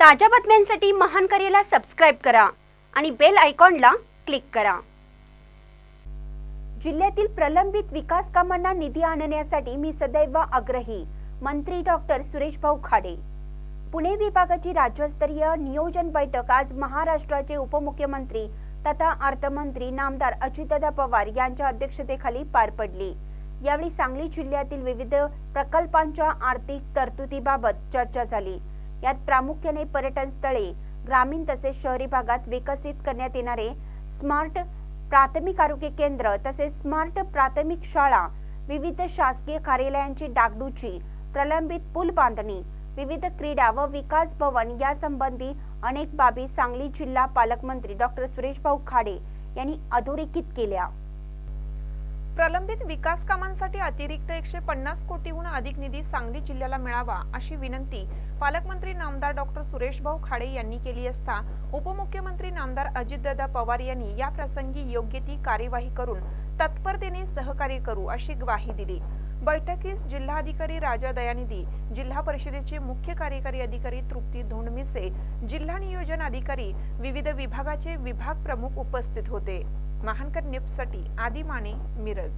ताज्या बातम्यांसाठी महान करेला सबस्क्राईब करा आणि बेल आयकॉनला क्लिक करा. जिल्ह्यातील प्रलंबित विकास कामांना निधी आणण्यासाठी मी सदैव आग्रही मंत्री डॉक्टर सुरेश भाऊ खाडे. पुणे विभागाची राज्यस्तरीय नियोजन बैठक आज महाराष्ट्राचे उपमुख्यमंत्री तथा अर्थमंत्री नामदार अजितदादा पवार यांच्या अध्यक्षतेखाली पार पडली. यावेळी सांगली जिल्ह्यातील विविध प्रकल्पांच्या आर्थिक तरतुदीबाबत चर्चा झाली. यात प्रामुख्याने पर्यटन स्थळे ग्रामीण तसेच शहरी भागात विकसित करण्यात येणारे स्मार्ट प्राथमिक आरोग्य केंद्र तसेच स्मार्ट प्राथमिक शाळा विविध शासकीय कार्यालयांची डागडूची प्रलंबित पूल बांधणी विविध क्रीडा व विकास भवन यासंबंधी अनेक बाबी सांगली जिल्हा पालकमंत्री डॉक्टर सुरेश भाऊ खाडे यांनी अधोरेखित केल्या. प्रलंबित विकास कामांसाठी अतिरिक्त एकशे पन्नास कोटीहून अधिक निधी सांगली जिल्ह्याला मिळावा अशी विनंती पालकमंत्री नामदार डॉक्टर सुरेश भाऊ खाडे यांनी केली असता उपमुख्यमंत्री नामदार अजितदादा पवार यांनी या प्रसंगी योग्य ती कार्यवाही करून तत्परतेने सहकार्य करू अशी ग्वाही दिली. बैठकीस जिल्हाधिकारी राजा दयानिधी जिल्हा परिषदेचे मुख्य कार्यकारी अधिकारी तृप्ती धोंडमिसे जिल्हा नियोजन अधिकारी विविध विभागाचे विभाग प्रमुख उपस्थित होते. महानकर न्यूजसाठी आदी माने मिरज.